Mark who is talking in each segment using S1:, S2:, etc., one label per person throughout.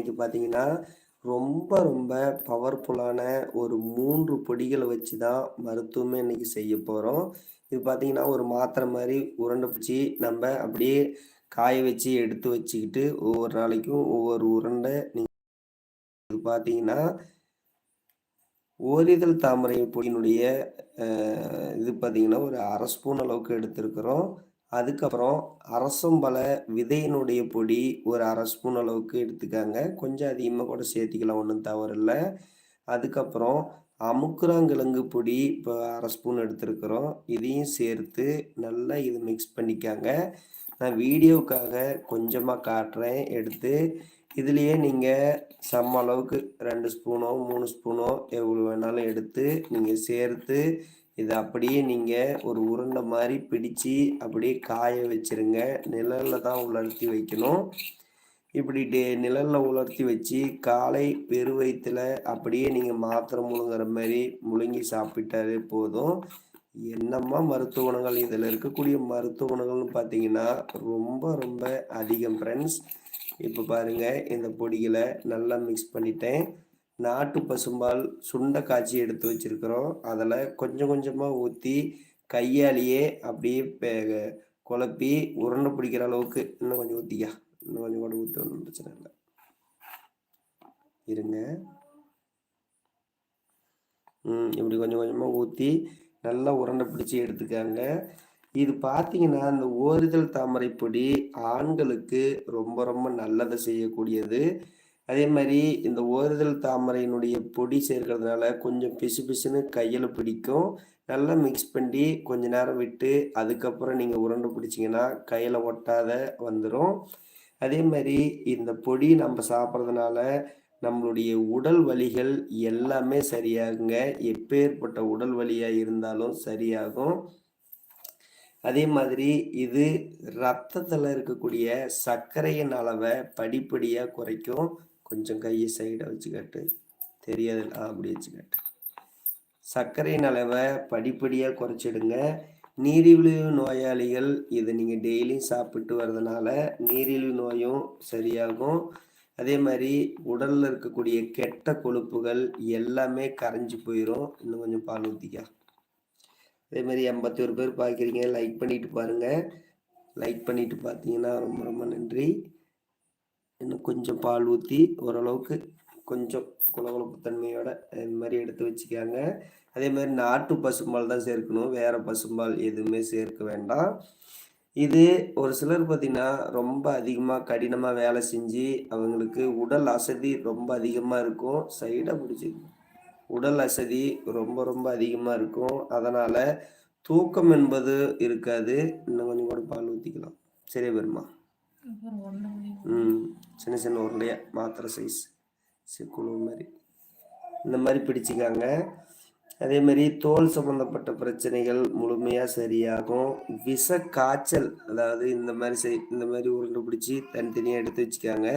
S1: இன்னைக்கு பார்த்தீங்கன்னா ரொம்ப ரொம்ப பவர்ஃபுல்லான ஒரு மூன்று பொடிகளை வச்சு தான் மருத்துவமே இன்னைக்கு செய்ய போகிறோம் இது பார்த்தீங்கன்னா ஒரு மாத்திரை மாதிரி உருண்டை பிடிச்சி நம்ம அப்படியே காய வச்சு எடுத்து வச்சுக்கிட்டு ஒவ்வொரு நாளைக்கும் ஒவ்வொரு உருண்டை நீங்கள் இது பார்த்தீங்கன்னா ஓரிதழ் தாமரை பொடியினுடைய இது பார்த்தீங்கன்னா ஒரு அரை ஸ்பூன் அளவுக்கு எடுத்திருக்கிறோம். அதுக்கப்புறம் அரசம்பழ விதையினுடைய பொடி ஒரு அரை ஸ்பூன் அளவுக்கு எடுத்துக்காங்க. கொஞ்சம் அதிகமாக கூட சேர்த்திக்கலாம் ஒன்றும் தவறில்லை. அதுக்கப்புறம் அமுக்குறாங்கிழங்கு பொடி இப்போ அரை ஸ்பூன் எடுத்துருக்குறோம். இதையும் சேர்த்து நல்லா இது மிக்ஸ் பண்ணிக்காங்க. நான் வீடியோவுக்காக கொஞ்சமாக காட்டுறேன். எடுத்து இதுலேயே நீங்கள் சம அளவுக்கு ரெண்டு ஸ்பூனோ மூணு ஸ்பூனோ எவ்வளோ வேணாலும் எடுத்து நீங்கள் சேர்த்து இதை அப்படியே நீங்கள் ஒரு உருண்டை மாதிரி பிடிச்சு அப்படியே காய வச்சுருங்க. நிழலில் தான் உலர்த்தி வைக்கணும். இப்படி டே நிழலில் உலர்த்தி வச்சு காலை பெரு வயித்துல அப்படியே நீங்கள் மாத்திரை முழுங்குற மாதிரி முழுங்கி சாப்பிட்டாலே போதும். என்னம்மா மருத்துவ குணங்கள்? இதில் இருக்கக்கூடிய மருத்துவ குணங்கள்னு பார்த்தீங்கன்னா ரொம்ப ரொம்ப அதிகம் ஃப்ரெண்ட்ஸ் இப்போ பாருங்கள் இந்த பொடிகளை நல்லா மிக்ஸ் பண்ணிட்டேன். நாட்டு பசும்பால் சுண்டை காய்ச்சி எடுத்து வச்சிருக்கிறோம். அதில் கொஞ்சம் கொஞ்சமாக ஊற்றி கையாலேயே அப்படியே குழப்பி உருண்டை பிடிக்கிற அளவுக்கு இன்னும் கொஞ்சம் ஊற்றிக்கா இன்னும் கொஞ்சம் கூட ஊற்ற ஒன்றும் பிரச்சனை இல்லை. இருங்க. ம் இப்படி கொஞ்சம் கொஞ்சமாக ஊற்றி நல்லா உருண்டை பிடிச்சி எடுத்துக்காங்க. இது பார்த்தீங்கன்னா இந்த ஓரிதழ் தாமரைப்பொடி ஆண்களுக்கு ரொம்ப ரொம்ப நல்லதை செய்யக்கூடியது. அதே மாதிரி இந்த ஓரிதழ் தாமரையினுடைய பொடி சேர்க்கறதுனால கொஞ்சம் பிசு பிசுன்னு கையில் பிடிக்கும். நல்லா மிக்ஸ் பண்ணி கொஞ்ச நேரம் விட்டு அதுக்கப்புறம் நீங்கள் உருண்டை பிடிச்சிங்கன்னா கையில் ஒட்டாத வந்துடும் அதே மாதிரி இந்த பொடி நம்ம சாப்பிட்றதுனால நம்மளுடைய உடல் வலிகள் எல்லாமே சரியாகுங்க. எப்பேற்பட்ட உடல் வலியாக இருந்தாலும் சரியாகும். அதே மாதிரி இது ரத்தத்தில் இருக்கக்கூடிய சர்க்கரையின் அளவை படிப்படியாக குறைக்கும். கொஞ்சம் கையை சைடை வச்சு காட்டு தெரியாது அப்படி வச்சு காட்டு சர்க்கரையின் அளவை படிப்படியாக குறைச்சிடுங்க. நீரிழிவு நோயாளிகள் இதை நீங்கள் டெய்லியும் சாப்பிட்டு வர்றதுனால நீரிழிவு நோயும் சரியாகும். அதே மாதிரி உடலில் இருக்கக்கூடிய கெட்ட கொழுப்புகள் எல்லாமே கரைஞ்சி போயிடும் இன்னும் கொஞ்சம் பால் ஊற்றிக்கா அதே மாதிரி எண்பத்தி ஒரு பேர் பார்க்குறீங்க லைக் பண்ணிட்டு பாருங்கள் லைக் பண்ணிட்டு பார்த்தீங்கன்னா ரொம்ப ரொம்ப நன்றி. இன்னும் கொஞ்சம் பால் ஊற்றி ஓரளவுக்கு கொஞ்சம் குளகுளப்பு தன்மையோட இந்த மாதிரி எடுத்து வச்சுக்காங்க. அதே மாதிரி நாட்டு பசும்பால் தான் சேர்க்கணும். வேற பசும்பால் எதுவுமே சேர்க்க வேண்டாம். இது ஒரு சிலர் பார்த்தீங்கன்னா ரொம்ப அதிகமாக கடினமாக வேலை செஞ்சு அவங்களுக்கு உடல் அசதி ரொம்ப அதிகமாக இருக்கும். சைடாக பிடிச்சி உடல் அசதி ரொம்ப ரொம்ப அதிகமாக இருக்கும். அதனால் தூக்கம் என்பது இருக்காது. இன்னும் கொஞ்சம் கூட பால் ஊற்றிக்கலாம் சரியா பெருமா ம் சின்ன சின்ன உருண்டையா மாத்திரை சைஸ் சிக்குழு மாதிரி. இந்த மாதிரி பிடிச்சிக்காங்க. அதே மாதிரி தோல் சம்பந்தப்பட்ட பிரச்சனைகள் முழுமையாக சரியாகும். விஷ காய்ச்சல் அதாவது இந்த மாதிரி செய் இந்த மாதிரி உருண்டை பிடிச்சி தனித்தனியாக எடுத்து வச்சுக்காங்க.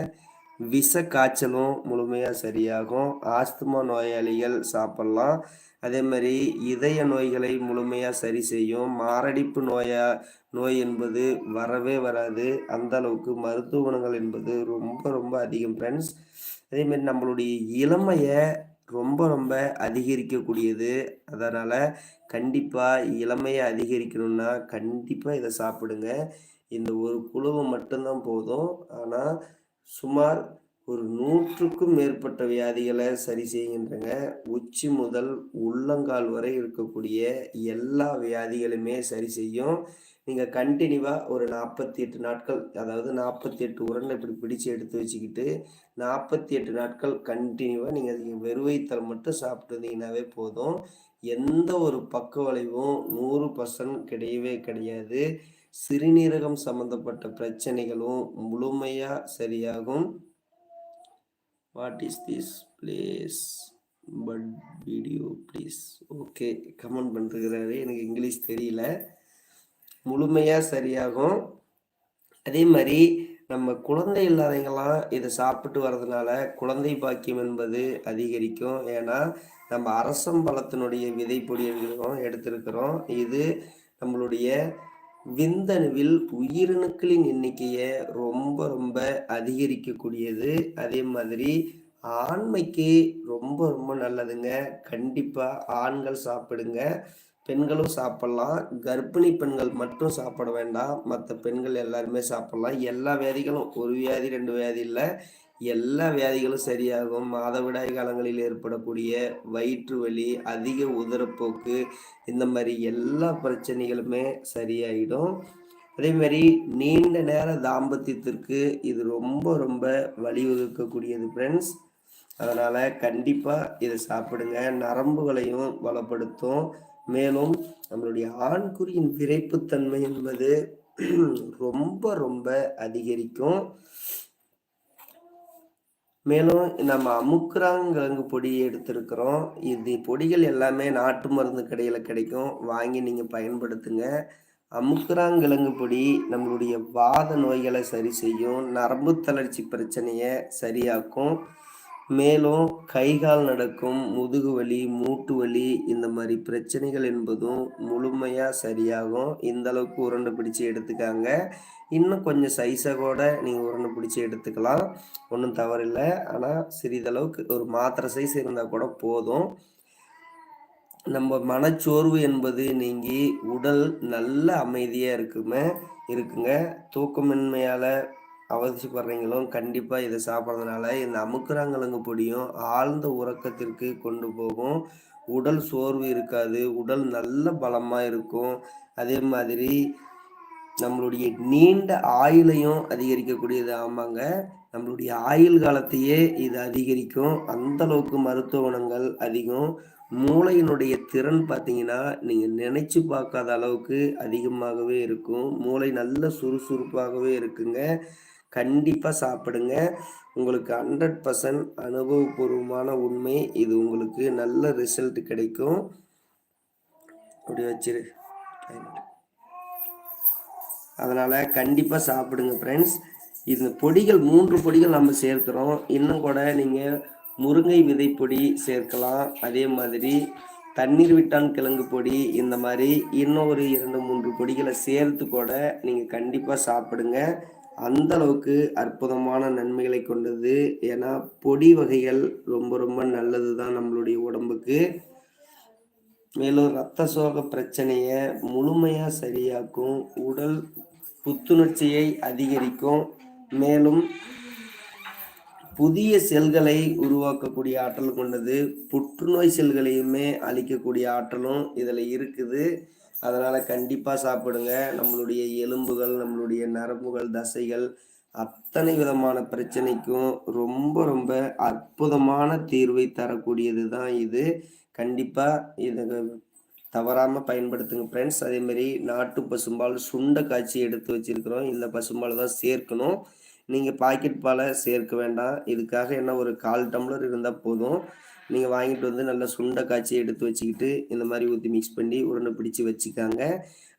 S1: விஷ காய்ச்சலும் முழுமையாக சரியாகும். ஆஸ்துமா நோயாளிகள் சாப்பிட்லாம். அதே மாதிரி இதய நோய்களை முழுமையாக சரி செய்யும். மாரடைப்பு நோயா நோய் என்பது வரவே வராது. அந்த அளவுக்கு மருத்துவ குணங்கள் என்பது ரொம்ப ரொம்ப அதிகம் ஃப்ரெண்ட்ஸ் அதே மாதிரி நம்மளுடைய இளமையை ரொம்ப ரொம்ப அதிகரிக்கக்கூடியது. அதனால் கண்டிப்பாக இளமையை அதிகரிக்கணும்னா கண்டிப்பாக இதை சாப்பிடுங்க. இந்த ஒரு குழுவை மட்டும்தான் போதும். ஆனால் சுமார் ஒரு நூற்றுக்கும் மேற்பட்ட வியாதிகளை சரி செய்கின்றங்க உச்சி முதல் உள்ளங்கால் வரை இருக்கக்கூடிய எல்லா வியாதிகளுமே சரி செய்யும். நீங்கள் கண்டினியூவாக ஒரு நாற்பத்தி எட்டு நாட்கள் அதாவது நாற்பத்தி எட்டு உருண்டை இப்படி பிடிச்சு எடுத்து வச்சுக்கிட்டு நாற்பத்தி எட்டு நாட்கள் கண்டினியூவாக நீங்கள் வெறுவைத்தல் மட்டும் சாப்பிட்டு வந்தீங்கன்னாவே போதும். எந்த ஒரு பக்க விளைவும் நூறு பர்சன்ட் கிடையவே கிடையாது. சிறுநீரகம் சம்பந்தப்பட்ட பிரச்சனைகளும் முழுமையாக சரியாகும். What is this place but video please okay comment பண்ணிருக்கிறாரு எனக்கு இங்கிலீஷ் தெரியல. முழுமையாக சரியாகும். அதே மாதிரி நம்ம குழந்தை இல்லாதவங்களாம் இதை சாப்பிட்டு வர்றதுனால குழந்தை பாக்கியம் என்பது அதிகரிக்கும். ஏன்னா நம்ம அரசம்பழத்தினுடைய விதை பொடி எடுக்கிறோம் எடுத்திருக்கிறோம். இது நம்மளுடைய விந்தணுவில் உயிரணுக்களின் எண்ணிக்கையை ரொம்ப ரொம்ப அதிகரிக்கக்கூடியது. அதே மாதிரி ஆண்மைக்கு ரொம்ப ரொம்ப நல்லதுங்க. கண்டிப்பாக ஆண்கள் சாப்பிடுங்க. பெண்களும் சாப்பிட்லாம். கர்ப்பிணி பெண்கள் மட்டும் சாப்பிட வேண்டாம். மற்ற பெண்கள் எல்லாருமே சாப்பிட்லாம். எல்லா வியாதிகளும் ஒரு வியாதி ரெண்டு வியாதி இல்லை. எல்லா வியாதிகளும் சரியாகும். மாதவிடாய் காலங்களில் ஏற்படக்கூடிய வயிற்று வலி அதிக உதரப்போக்கு இந்த மாதிரி எல்லா பிரச்சனைகளுமே சரியாயிடும். அதே மாதிரி நீண்ட நேர தாம்பத்தியத்திற்கு இது ரொம்ப ரொம்ப வழிவகுக்கக்கூடியது ஃப்ரெண்ட்ஸ் அதனால் கண்டிப்பாக இதை சாப்பிடுங்க. நரம்புகளையும் வளப்படுத்தும். மேலும் நம்மளுடைய ஆண்குறியின் விரைப்புத்தன்மை என்பது ரொம்ப ரொம்ப அதிகரிக்கும். மேலும் நம்ம அமுக்குராங்கிழங்கு பொடி எடுத்திருக்கிறோம். இது பொடிகள் எல்லாமே நாட்டு மருந்து கடையில் கிடைக்கும். வாங்கி நீங்கள் பயன்படுத்துங்க. அமுக்குராங்கிழங்கு பொடி நம்மளுடைய வாத நோய்களை சரி செய்யும். நரம்பு தளர்ச்சி பிரச்சனையை சரியாக்கும். மேலும் கைகால் நடக்கும் முதுகு வலி மூட்டு வலி இந்த மாதிரி பிரச்சனைகள் என்பதும் முழுமையாக சரியாகும். இந்த அளவுக்கு உருண்டை பிடிச்சி எடுத்துக்காங்க. இன்னும் கொஞ்சம் சைஸாக கூட நீங்கள் உருண்டை பிடிச்சி எடுத்துக்கலாம். ஒன்றும் தவறில்லை. ஆனால் சிறிதளவுக்கு ஒரு மாத்திரை சைஸ் இருந்தால் கூட போதும். நம்ம மனச்சோர்வு என்பது நீங்கி உடல் நல்ல அமைதியாக இருக்குமே இருக்குங்க. தூக்கமின்மையால் அவசியப்படுறீங்களும் கண்டிப்பாக இதை சாப்பிட்றதுனால இந்த அமுக்குறாங்கிழங்கு பொடியும் ஆழ்ந்த உறக்கத்திற்கு கொண்டு போகும். உடல் சோர்வு இருக்காது. உடல் நல்ல பலமாக இருக்கும். அதே மாதிரி நம்மளுடைய நீண்ட ஆயுளையும் அதிகரிக்கக்கூடியது ஆமாங்க. நம்மளுடைய ஆயுள் காலத்தையே இது அதிகரிக்கும். அந்த அளவுக்கு மருத்துவ குணங்கள் அதிகம். மூளையினுடைய திறன் பார்த்தீங்கன்னா நீங்கள் நினைச்சு பார்க்காத அளவுக்கு அதிகமாகவே இருக்கும். மூளை நல்ல சுறுசுறுப்பாகவே இருக்குங்க. கண்டிப்பாக சாப்பிடுங்க. உங்களுக்கு ஹண்ட்ரட் பர்சன்ட் அனுபவபூர்வமான உண்மை. இது உங்களுக்கு நல்ல ரிசல்ட் கிடைக்கும். அப்படி வச்சிரு. அதனால் கண்டிப்பாக சாப்பிடுங்க ஃப்ரெண்ட்ஸ் இந்த பொடிகள் மூன்று பொடிகள் நம்ம சேர்க்குறோம். இன்னும் கூட நீங்கள் முருங்கை விதை பொடி சேர்க்கலாம். அதே மாதிரி தண்ணீர் விட்டான் கிழங்கு பொடி இந்த மாதிரி இன்னும் ஒரு இரண்டு மூன்று பொடிகளை சேர்த்து கூட நீங்கள் கண்டிப்பாக சாப்பிடுங்க. அந்த அளவுக்கு அற்புதமான நன்மைகளை கொண்டது. ஏன்னா பொடி வகைகள் ரொம்ப ரொம்ப நல்லது தான் நம்மளுடைய உடம்புக்கு. மேலும் ரத்த சோக பிரச்சனையை முழுமையாக சரியாக்கும் உடல் புத்துணர்ச்சியை அதிகரிக்கும். மேலும் புதிய செல்களை உருவாக்கக்கூடிய ஆற்றல் கொண்டது. புற்றுநோய் செல்களையுமே அழிக்கக்கூடிய ஆற்றலும் இதில் இருக்குது. அதனால் கண்டிப்பாக சாப்பிடுங்க. நம்மளுடைய எலும்புகள் நம்மளுடைய நரம்புகள் தசைகள் அத்தனை விதமான பிரச்சனைக்கும் ரொம்ப ரொம்ப அற்புதமான தீர்வை தரக்கூடியது தான் இது. கண்டிப்பாக இதை தவறாமல் பயன்படுத்துங்க ஃப்ரெண்ட்ஸ் அதேமாரி நாட்டு பசும்பால் சுண்ட காய்ச்சி எடுத்து வச்சுருக்கிறோம். இந்த பசும்பால் தான் சேர்க்கணும். நீங்கள் பாக்கெட் பாலை சேர்க்க வேண்டாம். இதுக்காக என்ன ஒரு கால் டம்ளர் இருந்தால் போதும். நீங்கள் வாங்கிட்டு வந்து நல்லா சுண்டை காய்ச்சி எடுத்து வச்சுக்கிட்டு இந்த மாதிரி ஊற்றி மிக்ஸ் பண்ணி உருண்டை பிடிச்சி வச்சுக்காங்க.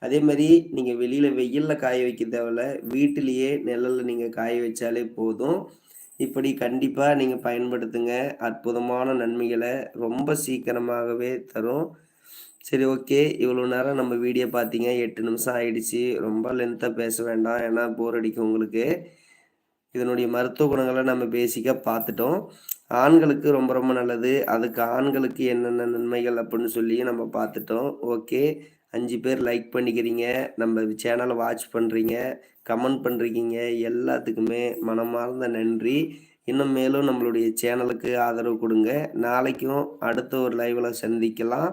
S1: அதே மாதிரி நீங்கள் வெளியில் வெயிலில் காய வைக்க தேவையில்ல. வீட்டிலேயே நிழலில் நீங்கள் காய வச்சாலே போதும். இப்படி கண்டிப்பாக நீங்கள் பயன்படுத்துங்க. அற்புதமான நன்மைகளை ரொம்ப சீக்கிரமாகவே தரும். சரி ஓகே. இவ்வளோ நேரம் நம்ம வீடியோ பார்த்தீங்க. எட்டு நிமிஷம் ஆயிடுச்சு. ரொம்ப லென்த்தாக பேச வேண்டாம். ஏன்னா போர் அடிக்கும் உங்களுக்கு. இதனுடைய மருத்துவ குணங்களை நம்ம பேசிக்காக பார்த்துட்டோம். ஆண்களுக்கு ரொம்ப ரொம்ப நல்லது. அதுக்கு ஆண்களுக்கு என்னென்ன நன்மைகள் அப்படின்னு சொல்லி நம்ம பார்த்துட்டோம். ஓகே. அஞ்சு பேர் லைக் பண்ணிக்கிறீங்க. நம்ம சேனலை வாட்ச் பண்ணுறீங்க கமெண்ட் பண்ணுறீங்க எல்லாத்துக்குமே மனமார்ந்த நன்றி. இன்னும் மேலும் நம்மளுடைய சேனலுக்கு ஆதரவு கொடுங்க. நாளைக்கும் அடுத்த ஒரு லைவில் சந்திக்கலாம்.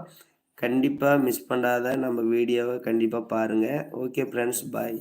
S1: கண்டிப்பாக மிஸ் பண்ணாத நம்ம வீடியோவை கண்டிப்பாக பாருங்கள் ஓகே ஃப்ரெண்ட்ஸ் பாய்